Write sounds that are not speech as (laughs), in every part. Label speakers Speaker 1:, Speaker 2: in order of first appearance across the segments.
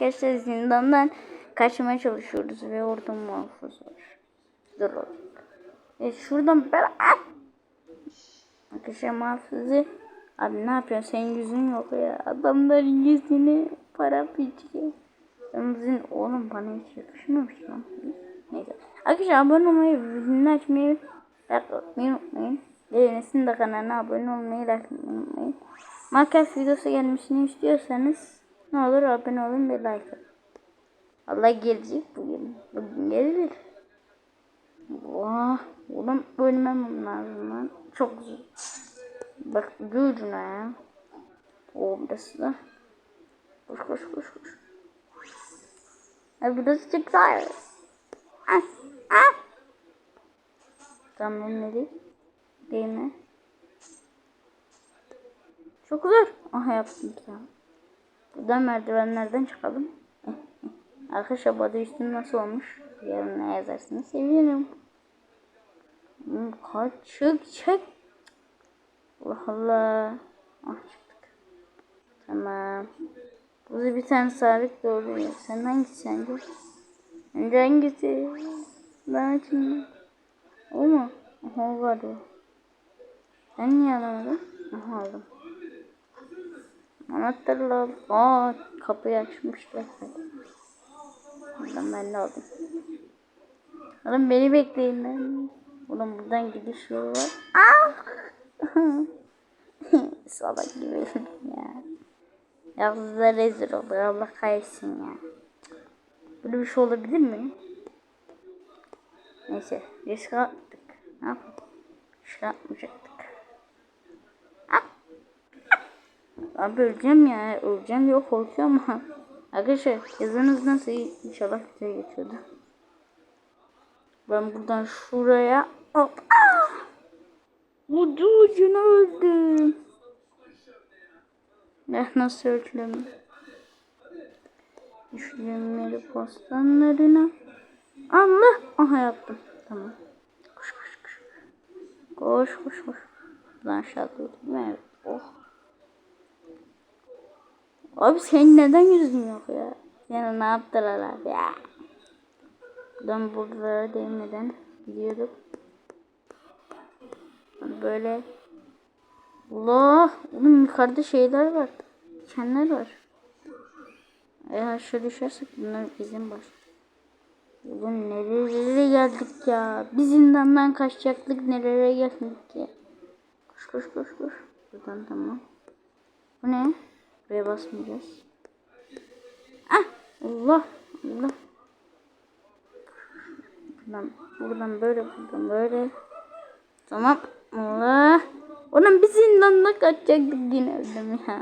Speaker 1: Arkadaşlar zindandan kaçmaya çalışıyoruz ve orada muhafız var. Dur. E şuradan ben... Ah! Arkadaşlar muhafızı... Abi ne yapıyorsun? Senin yüzün yok ya. Adamların yüzünü para biçiyor. Senin oğlum bana hiç yakışmamış lan. Neyse. Arkadaşlar abone olmayı, bildirimleri açmayı, like atmayı unutmayın. Değerlisinin de kanalına abone olmayı, like atmayı unutmayın. Minecraft videosu gelmesini istiyorsanız ne olur abone olun ve like atın. Allah gelecek bugün. Bugün gelir. Vah. Oğlum ölmem lazım lan. Çok güzel. Bak ucuna ya. O burası da. Koş koş koş koş. Ay burası çok güzel. Ah, ah. Tam ölmedi. Değil mi? Çok zor. Aha yaptım tamam. Buradan merdivenlerden çıkalım. Arkadaşlar bu adı nasıl olmuş? Ne yazarsınız sevinirim. Hmm, Kaç çık çık. Allah Allah. Ah çıktık. Tamam. Burada bir tane sabit doğru ya. Sen hangisi sence? Sence hangisi? Ben açayım. O mu? Aha o var o. Sen niye alamadın? Aha aldım. Anahtarla. Aa kapıyı açmışlar. Buradan ben de aldım. Oğlum beni bekleyin ben. Oğlum buradan gidiş yolu var. Ah! (laughs) Salak gibi ya. Yalnızlar rezil olur. Allah kahretsin ya. Böyle bir şey olabilir mi? Neyse. Risk attık. Ne yapalım? Risk atmayacaktık. Ah! Abi öleceğim ya. Öleceğim yok korkuyorum ama. Arkadaşlar yazınız nasıl? İnşallah güzel geçiyordu. Ben buradan şuraya hop. Ah! Ucu ucuna. Ne nasıl öldüm? Düşlemleri postanlarına. Allah! Aha yaptım. Tamam. Koş koş koş. Koş koş koş. Buradan aşağı doğru? Evet. Oh. Abi senin neden yüzün yok ya? Yani ne yaptılar abi ya? Buradan buralara değmeden gidiyorduk. Böyle Allah! Oğlum yukarıda şeyler var. Dikenler var. Eğer aşağı düşersek bunlar bizim baş. Oğlum nerelere geldik ya? Biz zindandan kaçacaktık nerelere geldik ya? Koş koş koş koş. Buradan tamam. Bu ne? Buraya basmayacağız. Ah! Allah! Allah! Buradan, buradan böyle, buradan böyle. Tamam. Allah. Onun biz zindandan kaçacaktık yine öldüm ya.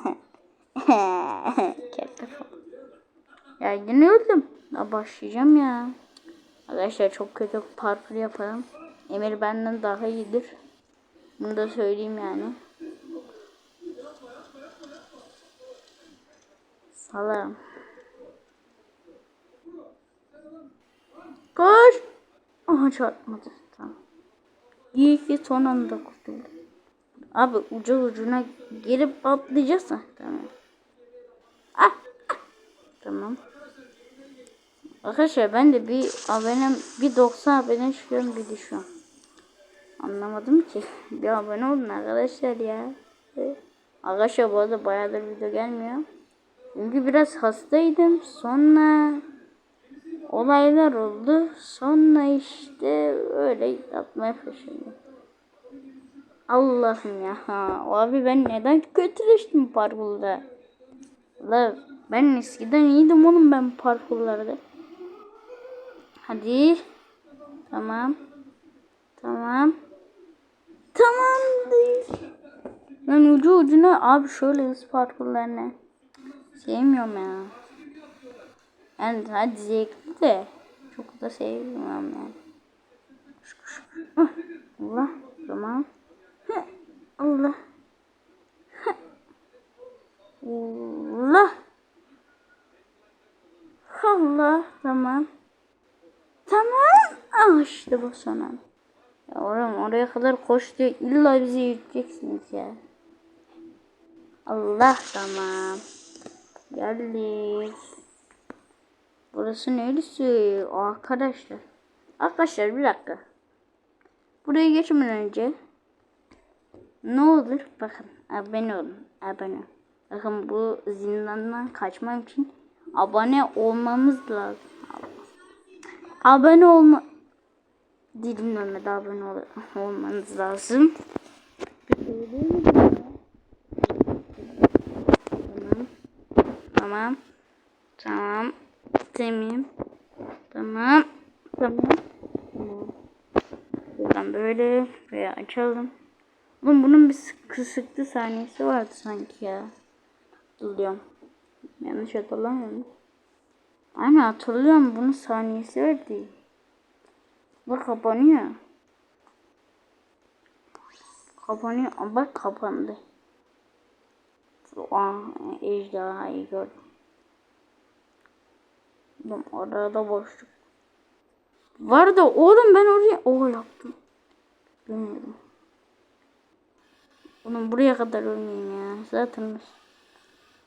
Speaker 1: (laughs) Ya yine öldüm. Ya başlayacağım ya. Arkadaşlar çok kötü parkur yaparım. Emir benden daha iyidir. Bunu da söyleyeyim yani. Salam. Koş. Aha çarpmadı. Tamam. İyi ki son anda kurtuldum. Abi ucu ucuna girip atlayacağız ha. Tamam. Ah, ah. Tamam. Arkadaşlar ben de bir abonem bir 90 abone çıkıyorum bir düşüyorum. Anlamadım ki. Bir abone olun arkadaşlar ya. Arkadaşlar bu arada bayağıdır video gelmiyor. Çünkü biraz hastaydım. Sonra olaylar oldu. Sonra işte öyle yapmaya başladım. Allah'ım ya. Abi ben neden kötüleştim parkurda? La ben eskiden iyiydim oğlum ben parkurlarda. Hadi. Tamam. Tamam. Tamamdır. Ben ucu ucuna abi şöyle hız parkurlarını sevmiyorum ya. Yani hadi zevkli de çok da sevmiyorum yani. Kuş. Allah tamam. Allah. Allah. Allah tamam. Tamam. Ah işte bu son an. Ya oğlum oraya kadar koştu. İlla bizi yiyeceksiniz ya. Allah tamam. Geldik. Burası neresi? Arkadaşlar. Arkadaşlar bir dakika. Buraya geçmeden önce ne olur bakın abone olun abone. Bakın bu zindandan kaçmam için abone olmamız lazım. Abone olma dilim dönmedi abone ol olmanız lazım. Tamam. Tamam. Tamam. Tamam. Tamam. Tamam. Buradan böyle veya açalım. Oğlum bunun bir sık- kısıklı saniyesi vardı sanki ya. Hatırlıyorum. Yanlış hatırlamıyorum. Aynen hatırlıyorum bunun saniyesi vardı. Bak kapanıyor. Kapanıyor. Bak kapandı. Aa, ejderhayı gördüm. Oğlum arada boşluk. Var da oğlum ben oraya o yaptım. Bilmiyorum. Oğlum buraya kadar oynayayım ya. Zaten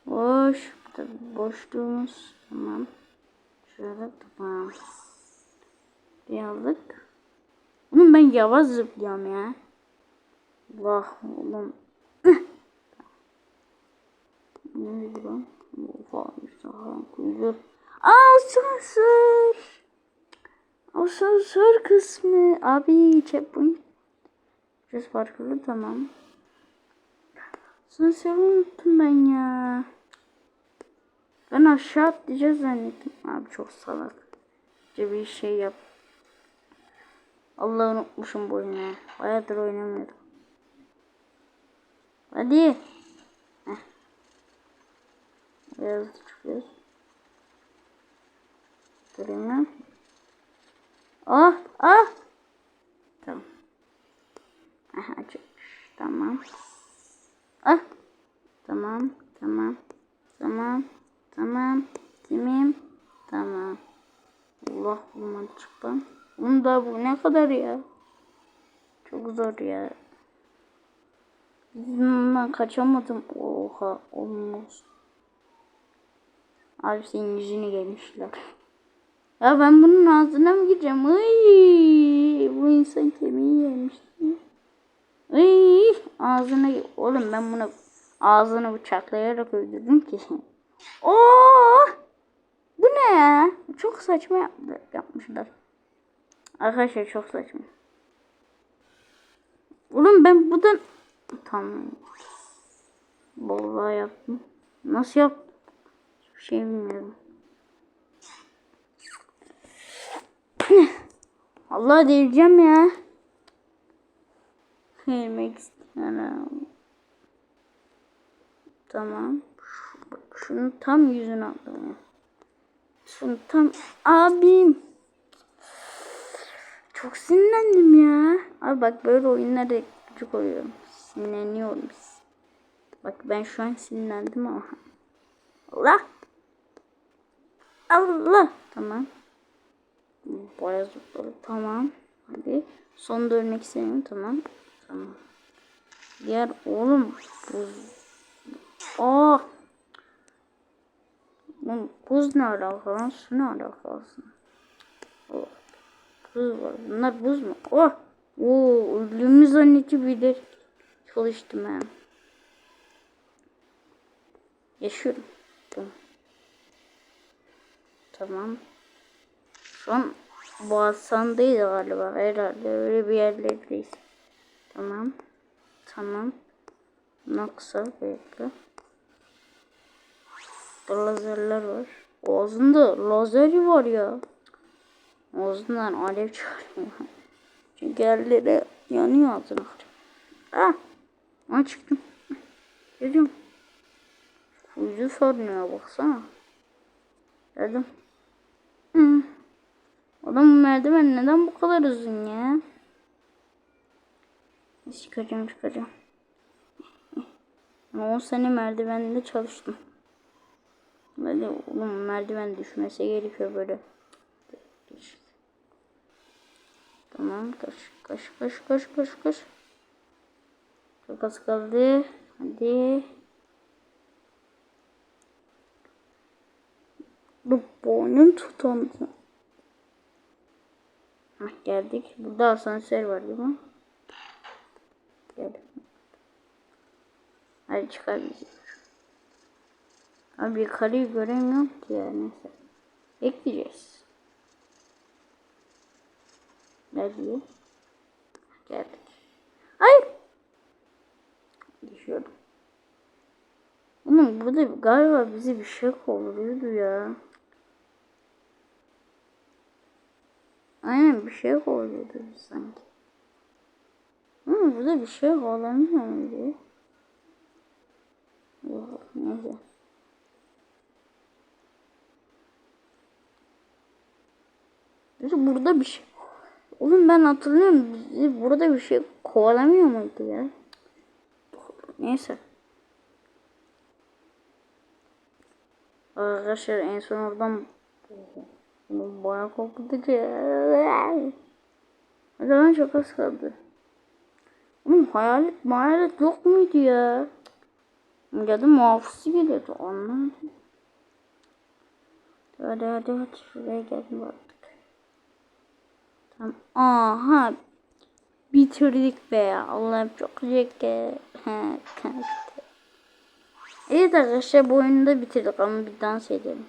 Speaker 1: boş. Burada boşluğumuz. Tamam. Şöyle tamam. Bir aldık. Oğlum ben yavaş zıplıyorum ya. Vah oğlum. Neydi lan? Daha kuyruğu. Asansör. Asansör kısmı. Abi checkpoint. Just farklı tamam. Asansörü unuttum ben ya. Ben aşağı atlayacağız zannettim. Abi çok salak. Bir şey yap. Allah unutmuşum bu oyunu. Bayağıdır oynamıyorum. Hadi. Biraz çıkıyoruz. Durayım ben. Ah ah. Tamam. Aha açık. Tamam. Ah. Tamam. Tamam. Tamam. Tamam. Tamam. Tamam. Allah bulmadı çıktı. Bunda bu ne kadar ya? Çok zor ya. Bundan kaçamadım. Oha olmaz. Abi senin yüzünü yemişler. Ya ben bunun ağzına mı gireceğim? Ay, bu insan kemiği yemiş. Ay, ağzına oğlum ben bunu ağzını bıçaklayarak öldürdüm ki. (laughs) Oo! Bu ne ya? Çok saçma yapmışlar. Arkadaşlar çok saçma. Oğlum ben buradan tamam. Vallahi yaptım. Nasıl yaptım? Hiçbir şey bilmiyorum. (clears throat) Allah delireceğim ya. Yemek istiyorum. Tamam. Şu- Bak şunun tam yüzünü aldım ya. Şunu tam abim. Çok sinirlendim ya. Abi bak böyle oyunlara küçük oluyorum. Sinirleniyorum. Bak ben şu an sinirlendim ama. Allah. Allah. Tamam. Bayağı zıpladı. Tamam. Hadi. Son dönmek istemiyorum. Tamam. Tamam. Diğer oğlum. Buz. Aa. Oğlum, buz ne alaka? Su ne alaka? Oh. Buz var. Bunlar buz mu? Oh. Oo, bir de çalıştım ha. Yaşıyorum. Tamam. Tamam. Şu an Boğazsan'daydı galiba. Herhalde öyle bir yerlerdeyiz. Tamam. Tamam. Naksa bekle. Burada lazerler var. Ağzında lazeri var ya. Ağzından alev çıkarıyor. Çünkü elleri yanıyor ağzına. Ah! Ah çıktım. Geliyorum. Yüzü sormuyor baksana. Dedim. Adam merdiven neden bu kadar uzun ya? Çıkacağım çıkacağım. Ama 10 sene merdivende çalıştım. Böyle oğlum merdiven düşmese gerekiyor böyle. Tamam koş koş koş koş koş koş. Çok az kaldı. Hadi. Bu boynum tutandı. Hah geldik. Burada asansör var değil mi? Gel. Hadi çıkar bizi. Abi yukarıyı göremiyorum ki ya neyse. Bekleyeceğiz. Ne diyor? Geldik. Hayır. Düşüyordum. Oğlum burada galiba bizi bir şey kovalıyordu ya. Aynen bir şey kovalıyordu sanki. Ama burada bir şey kovalamıyor muydu? Yok. Neyse burada bir şey. Oğlum ben hatırlıyorum bizi burada bir şey kovalamıyor muydu ya? Neyse. Arkadaşlar en son oradan bunu bayağı korkutucu. O zaman çok az kaldı. Oğlum hayalet hayalet yok muydu ya? Ya da muhafızı geliyordu anlamadım. Hadi hadi hadi şuraya geldim artık. Tamam. Aha. Bitirdik be ya. Allah'ım çok kanka. Evet arkadaşlar bu oyunu da bitirdik ama bir dans edelim.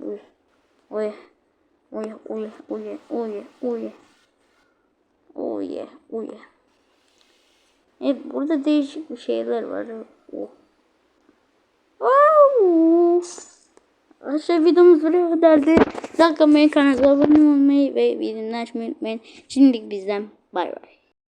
Speaker 1: Uy. Uy. Uy uy uy uy uy. Uy uy. Evet burada değişik bir şeyler var. Oh. Wow. Arkadaşlar videomuz buraya kadardı. Like atmayı, kanala abone olmayı ve bildirimleri açmayı unutmayın. Şimdilik bizden bay bay.